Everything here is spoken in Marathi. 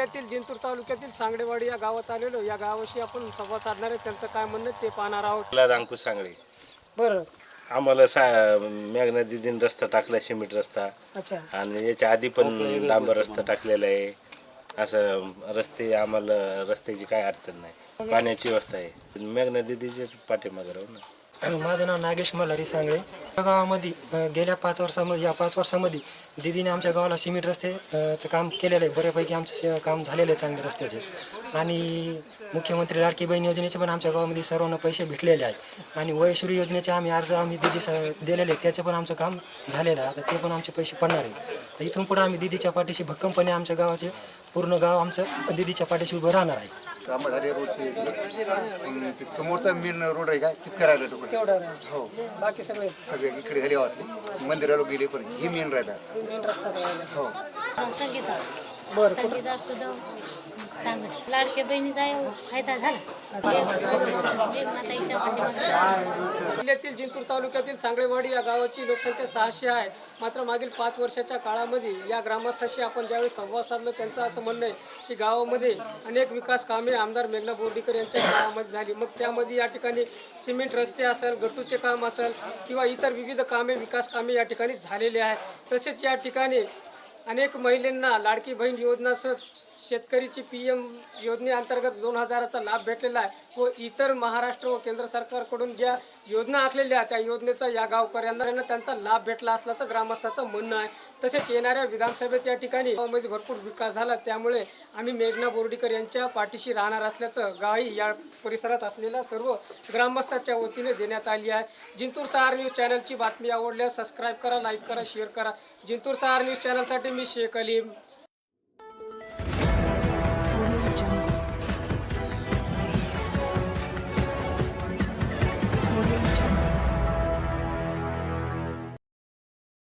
जिल्ह्यातील जिंतूर तालुक्यातील सांगडेवाडी या गावात आलेलो. या गावाशी आपण संवाद साधणार आहे त्यांचं काय म्हणणं ते पाहणार आहोत. अंकुश सांगळे. बरं. आम्हाला सा मेघना दिदीन रस्ता टाकला सिमेंट रस्ता. अच्छा. आणि याच्या आधी पण डांबर रस्ता टाकलेला आहे. असं रस्ते आम्हाला रस्त्याची काय अडचण नाही. पाण्याची व्यवस्था आहे. मेघना दिदीच्याच पाठीमागे राहू ना. माझं नाव नागेश मल्हारी सांगळे. या गावामध्ये गेल्या पाच वर्षामध्ये या पाच वर्षामध्ये दिदीने आमच्या गावाला सिमेंट रस्तेचं काम केलेलं आहे. बऱ्यापैकी आमचं काम झालेलं आहे चांगले रस्त्याचे. आणि मुख्यमंत्री लाडकी बहीण योजनेचे पण आमच्या गावामध्ये सर्वांना पैसे भेटलेले आहेत. आणि वयश्री योजनेचे आम्ही अर्ज आम्ही दिदी दिलेले आहेत. त्याचं पण आमचं काम झालेलं आहे. आता ते पण आमचे पैसे पडणार आहे तर इथून पुढे आम्ही दिदीच्या पाठीशी भक्कमपणे आमच्या गावाचे पूर्ण गाव आमचं दिदीच्या पाठीशी उभं राहणार आहे. कामं झाले रोडचे पण ते समोरचा मेन रोड आहे का? तिथं राहिलं तुकडे तेवढं हो. बाकी सगळे. सगळे इकडे झाले गावातले मंदिराला गेले पण हे मेन रस्ता हो. संगीता. बरं संगीता सुद्धा सांग. लाडक्या बहिणीचा हो. फायदा झाला. जिल्ह्यातील जिंतूर तालुक्यातील सांगळेवाडी या गावाची लोकसंख्या सहाशे आहे. मात्र मागील पाच वर्षाच्या काळामध्ये या ग्रामस्थाशी आपण ज्यावेळी संवाद साधलो त्यांचं असं म्हणणं आहे की गावामध्ये अनेक विकास कामे आमदार मेघना बोर्डीकर यांच्या काळामध्ये झाली. मग त्यामध्ये या ठिकाणी सिमेंट रस्ते असेल गट्टूचे काम असेल किंवा इतर विविध कामे विकास कामे या ठिकाणी झालेली आहेत तसेच या ठिकाणी अनेक महिलांना लाडकी बहीण योजनासह शेतकरीची पी एम योजनेअंतर्गत दोन हजाराचा लाभ भेटलेला आहे. व इतर महाराष्ट्र व केंद्र सरकारकडून ज्या योजना आखलेल्या त्या योजनेचा या गावकऱ्यांना त्यांचा लाभ भेटला असल्याचं ग्रामस्थाचं म्हणणं आहे. तसेच येणाऱ्या विधानसभेत या ठिकाणी गावामध्ये भरपूर विकास झाला. त्यामुळे आम्ही मेघना बोर्डीकर यांच्या पाठीशी राहणार असल्याचं गाई या परिसरात असलेल्या सर्व ग्रामस्थाच्या वतीने देण्यात आली आहे. जिंतूर सहार न्यूज चॅनलची बातमी आवडल्यास सबस्क्राईब करा लाईक करा शेअर करा. जिंतूर सहार न्यूज चॅनलसाठी मी शेख अलीम.